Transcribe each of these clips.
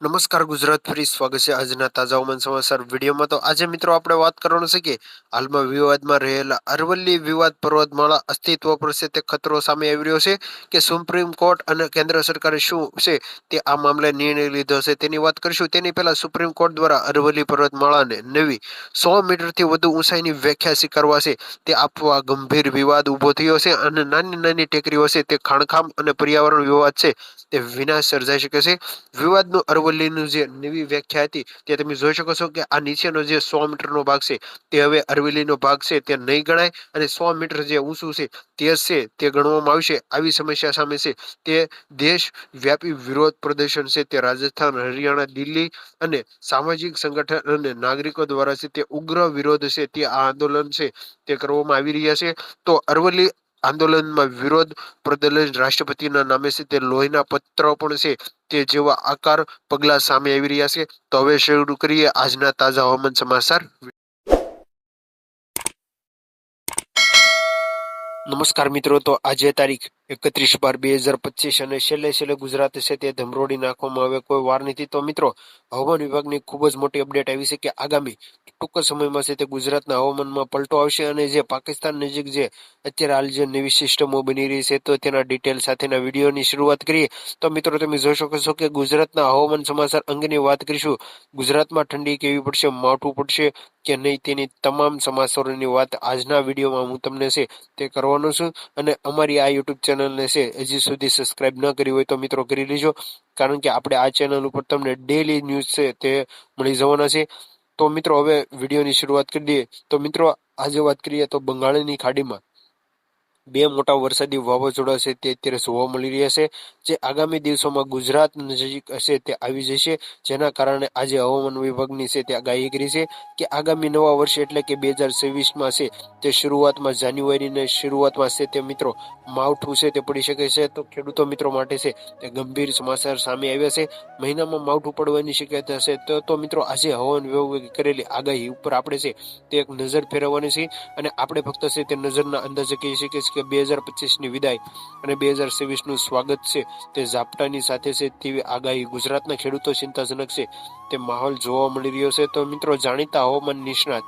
નમસ્કાર ગુજરાત ફરી સ્વાગત છે આજના તાજા હવામાન સમાચાર વિડીયોમાં. તો આજે મિત્રો આપણે વાત કરવાનું છે કે હાલમાં વિવાદમાં રહેલા અરવલ્લી વિવાદ પર્વતમાળા અસ્તિત્વ પર છે તે ખતરો સામે આવી રહ્યો છે કે સુપ્રીમ કોર્ટ અને કેન્દ્ર સરકારે શું છે તે આ મામલે નિર્ણય લીધો છે તેની વાત કરીશું. તેની પહેલા સુપ્રીમ કોર્ટ દ્વારા અરવલ્લી પર્વતમાળાને નવી સો મીટરથી વધુ ઊંચાઈની વ્યાખ્યા સ્વીકારવા છે. તે આપવા ગંભીર વિવાદ ઊભો થયો છે અને નાની નાની ટેકરીઓ છે તે ખાણખામ અને પર્યાવરણ વિવાદ છે તે વિનાશ સર્જાઈ શકે છે. વિવાદનું અરવલ્લીનું જે નવી વ્યાખ્યા હતી તે તમે જોઈ શકો છો કે આ નીચેનો જે સો મીટરનો ભાગ છે તે હવે અરવલ્લીનો ભાગ છે, તે નહીં ગણાય અને સો મીટર જે ઊંચું છે તે છે, તે ગણવામાં આવશે. આવી સમસ્યા સામે છે. તે દેશ વ્યાપી વિરોધ પ્રદર્શન છે. તે રાજસ્થાન, હરિયાણા, દિલ્હી અને સામાજિક સંગઠન અને નાગરિકો દ્વારા છે તે ઉગ્ર વિરોધ છે. તે આ આંદોલન છે તે કરવામાં આવી રહ્યા છે. તો અરવલ્લી આંદોલનમાં વિરોધ પ્રદર્શન. રાષ્ટ્રપતિના નામે છે તે લોહીના પત્ર પણ છે તે જેવા આકાર પગલા સામે આવી રહ્યા છે. તો હવે શરૂ કરીએ આજના તાજા હવામાન સમાચાર. નમસ્કાર મિત્રો, તો આજે તારીખ એકત્રીસ બાર બે હજાર પચીસ અને છેલ્લે છેલ્લે ગુજરાત છે તે ધમરોડી નાખવામાં આવે કોઈ વાર નથી. તો મિત્રો, હવામાન વિભાગની ખૂબ જ મોટી અપડેટ આવી છે કે આગામી ટૂંક સમયમાં છે તે ગુજરાતના હવામાનમાં પલટો આવશે અને જે પાકિસ્તાન નજીક જે અત્યારે હાલ જે નવી સિસ્ટમો બની રહી છે તો તેના ડિટેલ સાથેના વિડીયોની શરૂઆત કરીએ. તો મિત્રો, તમે જોઈ શકો છો કે ગુજરાતના હવામાન સમાચાર અંગેની વાત કરીશું. ગુજરાતમાં ઠંડી કેવી પડશે માવઠું પડશે કે નહીં તેની તમામ સમાચારોની વાત આજના વિડીયોમાં હું તમને છે તે કરવાનો છું. અને અમારી આ યુટ્યુબ ચેનલને છે, હજી સુધી સબસ્ક્રાઇબ ન કરી હોય તો મિત્રો કરી લેજો. કારણ કે આપણે આ ચેનલ ઉપર તમને ડેલી ન્યૂઝ છે તે મળી જવાના છે. તો મિત્રો, હવે વિડીયોની શરૂઆત કરી દઈએ. તો મિત્રો, આજે વાત કરીએ તો બંગાળની ખાડીમાં. બે મોટા વરસાદી વાવાઝોડા છે તે અત્યારે જોવા મળી રહ્યા છે. જે આગામી દિવસોમાં ગુજરાત નજીક હશે તે આવી જશે, જેના કારણે આજે હવામાન વિભાગની છે તે આગાહી કરી છે કે આગામી નવા વર્ષ એટલે કે બે હજાર છવ્વીસમાં છે તે શરૂઆતમાં જાન્યુઆરીને શરૂઆતમાં છે તે મિત્રો માવઠું છે તે પડી શકે છે. તો ખેડૂતો મિત્રો માટે છે તે ગંભીર સમાચાર સામે આવ્યા છે. મહિનામાં માવઠું પડવાની શક્યતા છે. તો તો મિત્રો આજે હવામાન વિભાગે કરેલી આગાહી ઉપર આપણે છે તે એક નજર ફેરવવાની છે અને આપણે ફક્ત છે તે નજરના અંદાજે કહી શકીએ છીએ કે બે હજાર પચીસની વિદાય અને બે હજાર છવ્વીસનું સ્વાગત છે તે ઝાપટાની સાથે છે તેવી આગાહી ગુજરાતના ખેડૂતો ચિંતાજનક છે. તે માહોલ જોવા મળી રહ્યો છે. તો મિત્રો જાણીતા હવામાન નિષ્ણાત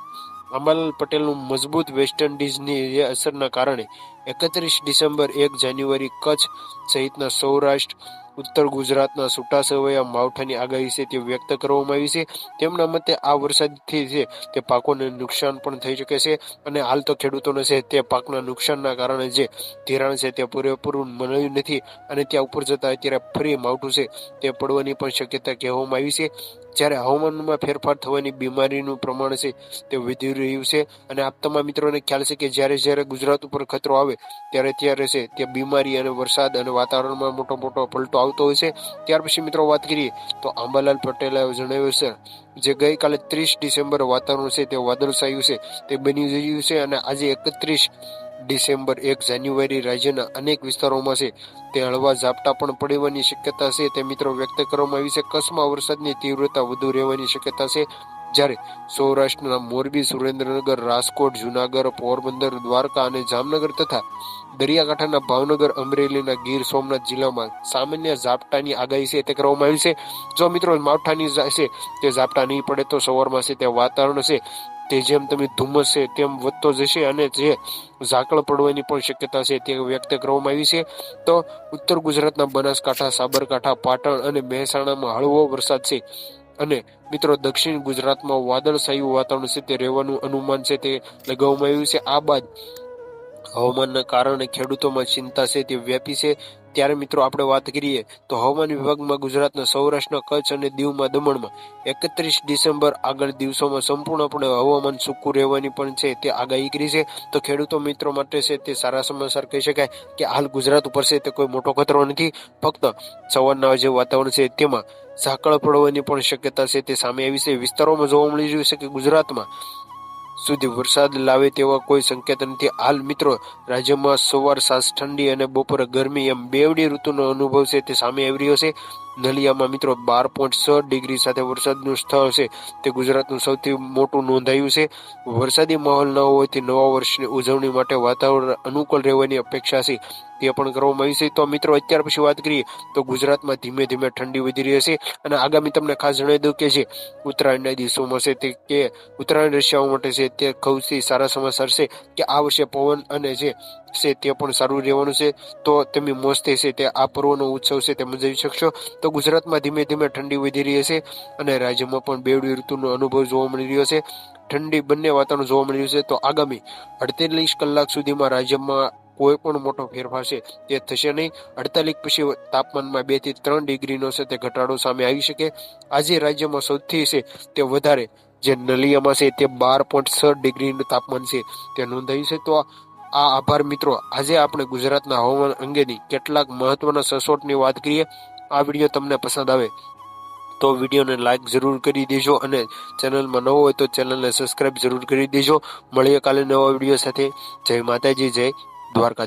અંબાલાલ પટેલનું મજબૂત વેસ્ટ ઇન્ડિઝની અસરના કારણે એકત્રીસ ડિસેમ્બર એક જાન્યુઆરી કચ્છ સહિતના સૌરાષ્ટ્ર ઉત્તર ગુજરાતના છૂટા છવાયા માવઠાની આગાહી છે તે વ્યક્ત કરવામાં આવી છે. તેમના મતે આ વરસાદથી છે તે પાકોને નુકસાન પણ થઈ શકે છે અને હાલ તો ખેડૂતોને છે તે પાકના નુકસાનના કારણે જે ધિરાણ છે તે પૂરેપૂરું મળ્યું નથી અને ત્યાં ઉપર જતા અત્યારે ફરી માવઠું છે તે પડવાની પણ શક્યતા કહેવામાં આવી છે. જ્યારે હવામાનમાં ફેરફાર થવાની બીમારીનું પ્રમાણ છે તે વધી રહ્યું છે. અને આપ તમામ મિત્રોને ખ્યાલ છે કે જ્યારે જ્યારે ગુજરાત ઉપર ખતરો આવે ત્યારે ત્યારે છે તે બીમારી અને વરસાદ અને વાતાવરણમાં મોટો મોટો પલટો આવતો હોય છે. ત્યાર પછી મિત્રો વાત કરીએ તો આંબાલાલ પટેલે જણાવ્યું છે જે ગઈકાલે ત્રીસ ડિસેમ્બર વાતાવરણ છે તે વાદળછાયું છે. તે બની રહ્યું છે અને આજે એકત્રીસ ડિસેમ્બર એક જાન્યુઆરી રાજ્યના અનેક વિસ્તારોમાં છે. તે હળવા ઝાપટા પણ પડવાની શક્યતા છે. તે મિત્રો વ્યક્ત કરવામાં આવી છે. કચ્છમાં વરસાદની તીવ્રતા વધુ રહેવાની શક્યતા છે. જ્યારે સૌરાષ્ટ્રના મોરબી, સુરેન્દ્રનગર, રાજકોટ, જુનાગઢ, પોરબંદર, દ્વારકા અને જામનગર તથા દરિયાકાંઠાના ભાવનગર, અમરેલીના ગીર સોમનાથ જિલ્લામાં સામાન્ય ઝાપટાની આગાહી છે. તે કરવામાં આવી છે. જો મિત્રો માવઠાની છે, તે ઝાપટા નહીં પડે તો સવારમાં છે તે વાતાવરણ છે. તે જેમ તમે ધુમ્મસ છે, તેમ વધતો જશે અને જે ઝાકળ પડવાની પણ શક્યતા છે તે વ્યક્ત કરવામાં આવી છે. તો ઉત્તર ગુજરાતના બનાસકાંઠા, સાબરકાંઠા, પાટણ અને મહેસાણામાં હળવો વરસાદ છે. અને મિત્રો, દક્ષિણ ગુજરાતમાં વાદળછાયું વાતાવરણ છે, તે રહેવાનું અનુમાન છે, તે લગાવવામાં આવ્યું છે. આ બાદ હવામાનના કારણે ખેડૂતોમાં ચિંતા છે, તે વ્યાપી છે. ત્યારે મિત્રો આપણે વાત કરીએ તો હવામાન વિભાગમાં ગુજરાતના સૌરાષ્ટ્રના કચ્છ અને દીવમાં દમણમાં એકત્રીસ ડિસેમ્બર આગળ દિવસોમાં સંપૂર્ણપણે હવામાન સૂકું રહેવાની પણ છે, તે આગાહી કરી છે. તો ખેડૂતો મિત્રો માટે છે તે સારા સમાચાર કહી શકાય કે હાલ ગુજરાત ઉપર છે તે કોઈ મોટો ખતરો નથી. ફક્ત સવારના જે વાતાવરણ છે તેમાં ઝાકળ પડવાની પણ શક્યતા છે તે સામે આવી છે. વિસ્તારોમાં જોવા મળી રહ્યું છે કે ગુજરાતમાં સુધી વરસાદ લાવે તેવા કોઈ સંકેત નથી. હાલ મિત્રો, રાજ્યમાં સવાર સાંજ ઠંડી અને બપોરે ગરમી એમ બેવડી ઋતુનો અનુભવ છે તે સામે આવી રહ્યો છે. નલિયામાં મિત્રો બાર પોઈન્ટ છ ડિગ્રી સાથે વરસાદનું સ્થળ છે. તે ગુજરાતનું સૌથી મોટું નોંધાયું છે. વરસાદી માહોલ ન હોવાથી નવા વર્ષની ઉજવણી માટે વાતાવરણ અનુકૂળ રહેવાની અપેક્ષા છે. તે પણ કરવામાં આવી છે. તો મિત્રો, અત્યાર પછી વાત કરીએ તો ગુજરાતમાં ધીમે ધીમે ઠંડી વધી રહી છે અને આગામી તમને ખાસ જણાવી દઉં કે છે ઉત્તરાયણના દિવસોમાં છે તે કે ઉત્તરાયણ રશિયાઓ માટે છે તે સૌથી સારા સમાચાર છે કે આ વર્ષે પવન અને જે છે તે પણ સારું રહેવાનું છે. તો તમે મોજથી છે તે આ પર્વનો ઉત્સવ છે તે મજાવી શકશો. તો ગુજરાતમાં ધીમે ધીમે ઠંડી વધી રહી છે અને રાજ્યમાં પણ બેવડી ઋતુનો અનુભવ જોવા મળી રહ્યો છે. ઠંડી બંને વાતાવરણ જોવા મળી રહ્યું છે. તો આગામી અડતાલીસ કલાક સુધીમાં રાજ્યમાં કોઈ પણ મોટો ફેરફાર છે, તે થશે નહીં. અડતાલીસ પછી તાપમાનમાં બેથી ત્રણ ડિગ્રીનો છે, તે ઘટાડો સામે આવી શકે. આજે રાજ્યમાં સૌથી છે તે વધારે. જે નલિયામાં છે, તે બાર પોઈન્ટ છ ડિગ્રીનું તાપમાન છે, તે નોંધાયું છે. તો આ આભાર મિત્રો. આજે આપણે ગુજરાતના હવામાન અંગેની કેટલાક મહત્વના સસોટની વાત કરીએ. આ વીડિયો તમને પસંદ આવે તો વિડીયોને લાઇક જરૂર કરી દેજો અને ચેનલમાં નવો હોય તો ચેનલને સબસ્ક્રાઇબ જરૂર કરી દેજો. મળીએ કાલે નવા વીડિયો સાથે. જય માતાજી, જય દ્વારકા